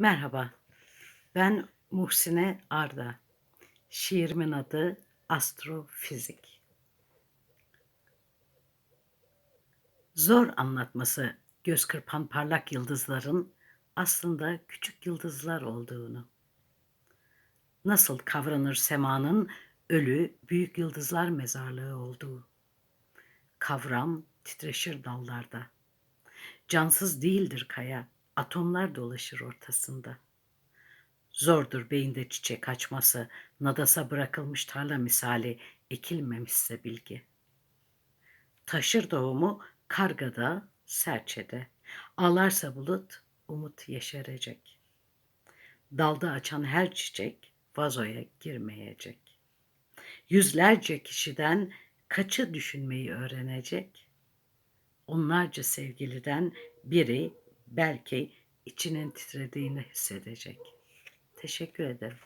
Merhaba, ben Muhsine Arda. Şiirimin adı Astrofizik. Zor anlatması göz kırpan parlak yıldızların aslında küçük yıldızlar olduğunu. Nasıl kavranır semanın ölü büyük yıldızlar mezarlığı olduğu. Kavram titreşir dallarda. Cansız değildir kaya, atomlar dolaşır ortasında. Zordur beyinde çiçek açması, nadasa bırakılmış tarla misali ekilmemişse bilgi. Taşır doğumu kargada, serçede. Ağlarsa bulut, umut yeşerecek. Dalda açan her çiçek vazoya girmeyecek. Yüzlerce kişiden kaçı düşünmeyi öğrenecek? Onlarca sevgiliden biri belki içinin titrediğini hissedecek. Teşekkür ederim.